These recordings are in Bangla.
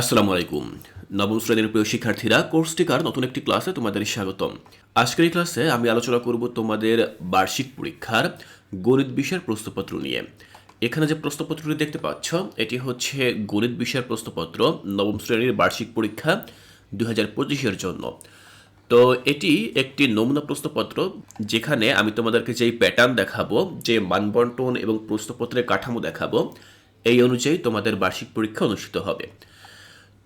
আসসালামু আলাইকুম। নবম শ্রেণির প্রিয় শিক্ষার্থীরা, কোর্স টিকার নতুন একটি ক্লাসে তোমাদের স্বাগতম। আজকের এই ক্লাসে আমি আলোচনা করব তোমাদের বার্ষিক পরীক্ষার গণিত বিষয়ের প্রশ্নপত্র নিয়ে। এখানে যে প্রশ্নপত্রটি দেখতে পাচ্ছ, এটি হচ্ছে গণিত বিষয়ের প্রশ্নপত্র নবম শ্রেণির বার্ষিক পরীক্ষা দু হাজার পঁচিশের জন্য। তো এটি একটি নমুনা প্রশ্নপত্র, যেখানে আমি তোমাদেরকে যেই প্যাটার্ন দেখাবো, যে মানবন্টন এবং প্রশ্নপত্রের কাঠামো দেখাবো, এই অনুযায়ী তোমাদের বার্ষিক পরীক্ষা অনুষ্ঠিত হবে।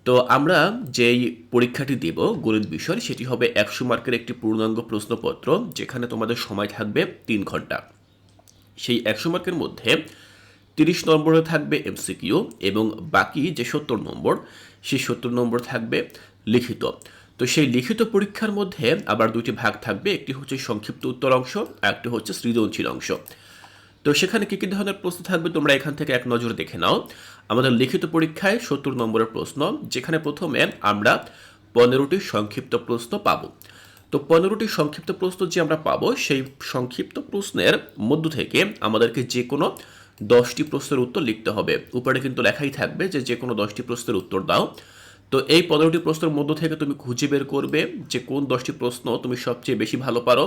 তো আমরা যেই পরীক্ষাটি দেব গণিত বিষয়, সেটি হবে একশো মার্কের একটি পূর্ণাঙ্গ প্রশ্নপত্র, যেখানে তোমাদের সময় থাকবে তিন ঘণ্টা। সেই একশো মার্কের মধ্যে তিরিশ নম্বরে থাকবে এমসিকিউ এবং বাকি যে সত্তর নম্বর, সেই সত্তর নম্বর থাকবে লিখিত। তো সেই লিখিত পরীক্ষার মধ্যে আবার দুটি ভাগ থাকবে, একটি হচ্ছে সংক্ষিপ্ত উত্তর অংশ আর একটি হচ্ছে সৃজনশীল অংশ। তো সেখানে কী কী ধরনের প্রশ্ন থাকবে তোমরা এখান থেকে এক নজর দেখে নাও। আমাদের লিখিত পরীক্ষায় সত্তর নম্বরের প্রশ্ন, যেখানে প্রথমে আমরা পনেরোটি সংক্ষিপ্ত প্রশ্ন পাবো। তো পনেরোটি সংক্ষিপ্ত প্রশ্ন যে আমরা পাবো, সেই সংক্ষিপ্ত প্রশ্নের মধ্য থেকে আমাদেরকে যে কোনো দশটি প্রশ্নের উত্তর লিখতে হবে। উপরে কিন্তু লেখাই থাকবে যে যে কোনো দশটি প্রশ্নের উত্তর দাও। তো এই পনেরোটি প্রশ্নের মধ্য থেকে তুমি খুঁজে বের করবে যে কোন দশটি প্রশ্ন তুমি সবচেয়ে বেশি ভালো পারো,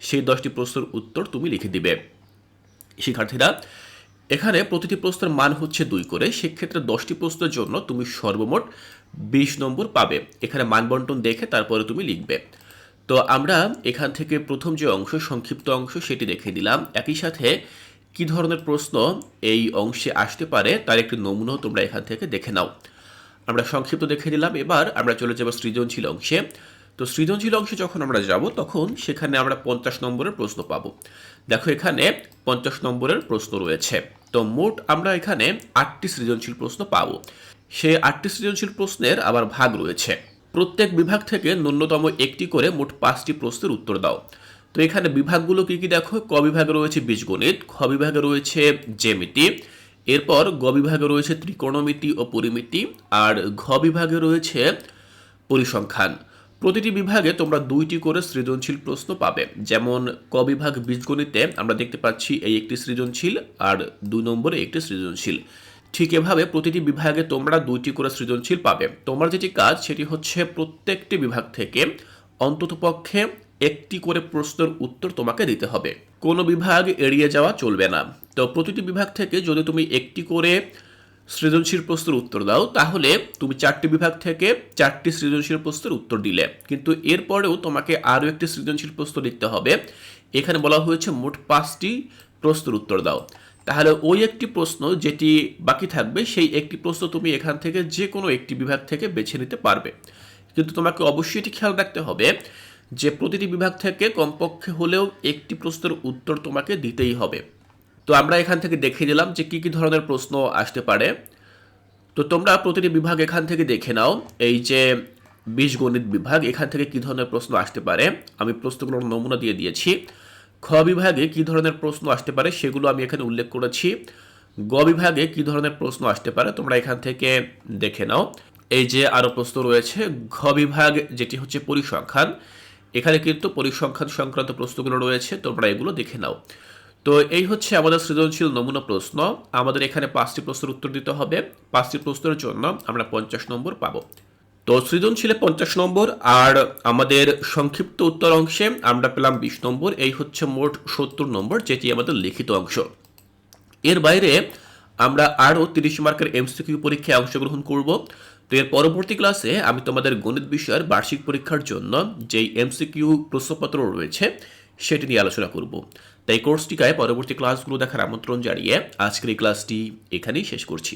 সেই দশটি প্রশ্নের উত্তর তুমি লিখে দিবে। শিক্ষার্থীরা, এখানে প্রতিটি প্রশ্নের মান হচ্ছে দুই করে, সেক্ষেত্রে দশটি প্রশ্নের জন্য তুমি সর্বমোট বিশ নম্বর পাবে। এখানে মান বন্টন দেখে তারপরে তুমি লিখবে। তো আমরা এখান থেকে প্রথম যে অংশ, সংক্ষিপ্ত অংশ, সেটি দেখে দিলাম একই সাথে কি ধরনের প্রশ্ন এই অংশে আসতে পারে, তার একটি নমুনাও তোমরা এখান থেকে দেখে নাও। আমরা সংক্ষিপ্ত দেখে নিলাম। এবার আমরা চলে যাব সৃজনশীল অংশে। তো সৃজনশীল অংশে যখন আমরা যাব, তখন সেখানে আমরা পঞ্চাশ নম্বরের প্রশ্ন পাবো। দেখো এখানে পঞ্চাশ নম্বরের প্রশ্ন রয়েছে। তো মোট আমরা এখানে আটটি সৃজনশীল প্রশ্ন পাবো। সেই আটটি সৃজনশীল প্রশ্নের আবার ভাগ রয়েছে। প্রত্যেক বিভাগ থেকে ন্যূনতম একটি করে মোট পাঁচটি প্রশ্নের উত্তর দাও। তো এখানে বিভাগগুলো কি কি দেখো? ক বিভাগে রয়েছে বীজগণিত, খ বিভাগে রয়েছে জ্যামিতি, এরপর গ বিভাগে রয়েছে ত্রিকোণমিতি ও পরিমিতি, আর ঘ বিভাগে রয়েছে পরিসংখ্যান। প্রতিটি বিভাগে তোমরা দুইটি করে সৃজনশীল প্রশ্ন পাবে। যেমন, ক বিভাগ বীজগণিতে আমরা দেখতে পাচ্ছি এই একটি সৃজনশীল আর দুই নম্বরে একটি সৃজনশীল। ঠিক এভাবে প্রতিটি বিভাগে তোমরা দুইটি করে সৃজনশীল পাবে। তোমার যেটি কাজ, সেটি হচ্ছে প্রত্যেকটি বিভাগ থেকে অন্ততপক্ষে একটি করে প্রশ্নের উত্তর তোমাকে দিতে হবে। কোনো বিভাগ এড়িয়ে যাওয়া চলবে না। তো প্রতিটি বিভাগ থেকে যদি তুমি একটি করে সৃজনশীল প্রশ্নের উত্তর দাও, তাহলে তুমি চারটি বিভাগ থেকে চারটি সৃজনশীল প্রশ্নের উত্তর দিলে। কিন্তু এরপরেও তোমাকে আরও একটি সৃজনশীল প্রশ্ন লিখতে হবে। এখানে বলা হয়েছে মোট পাঁচটি প্রশ্নের উত্তর দাও। তাহলে ওই একটি প্রশ্ন যেটি বাকি থাকবে, সেই একটি প্রশ্ন তুমি এখান থেকে যে কোনো একটি বিভাগ থেকে বেছে নিতে পারবে। কিন্তু তোমাকে অবশ্যই এটি খেয়াল রাখতে হবে যে প্রতিটি বিভাগ থেকে কমপক্ষে হলেও একটি প্রশ্নের উত্তর তোমাকে দিতেই হবে। তো আমরা এখান থেকে দেখে নিলাম যে কী কী ধরনের প্রশ্ন আসতে পারে। তো তোমরা প্রতিটি বিভাগ এখান থেকে দেখে নাও, এই যে বীজগণিত বিভাগ, এখান থেকে কী ধরনের প্রশ্ন আসতে পারে। আমি প্রশ্নগুলোর নমুনা দিয়ে দিয়েছি। খ বিভাগে কী ধরনের প্রশ্ন আসতে পারে সেগুলো আমি এখানে উল্লেখ করেছি। গ বিভাগে কী ধরনের প্রশ্ন আসতে পারে তোমরা এখান থেকে দেখে নাও। এই যে আরও প্রশ্ন রয়েছে, ঘ বিভাগ যেটি হচ্ছে পরিসংখ্যান, এখানে কিন্তু পরিসংখ্যান সংক্রান্ত প্রশ্নগুলো রয়েছে, তোমরা এগুলো দেখে নাও। তো এই হচ্ছে আমাদের সৃজনশীল নমুনা প্রশ্ন। আমাদের এখানে পাঁচটি প্রশ্নের উত্তর দিতে হবে। পাঁচটি প্রশ্নের জন্য আমরা পঞ্চাশ নম্বর পাবো। তো সৃজনশীলে পঞ্চাশ নম্বর আর আমাদের সংক্ষিপ্ত উত্তর অংশে আমরা পেলাম বিশ নম্বর। এই হচ্ছে মোট সত্তর নম্বর, যেটি আমাদের লিখিত অংশ। এর বাইরে আমরা আরও তিরিশ মার্কের এমসিকিউ পরীক্ষায় অংশগ্রহণ করব। তো এর পরবর্তী ক্লাসে আমি তোমাদের গণিত বিষয়ের বার্ষিক পরীক্ষার জন্য যেই এমসিকিউ প্রশ্নপত্র রয়েছে সেটি নিয়ে আলোচনা করব। তাই কোর্সটিকায় পরবর্তী ক্লাসগুলো দেখার আমন্ত্রণ জানিয়ে আজকের এই ক্লাসটি এখানেই শেষ করছি।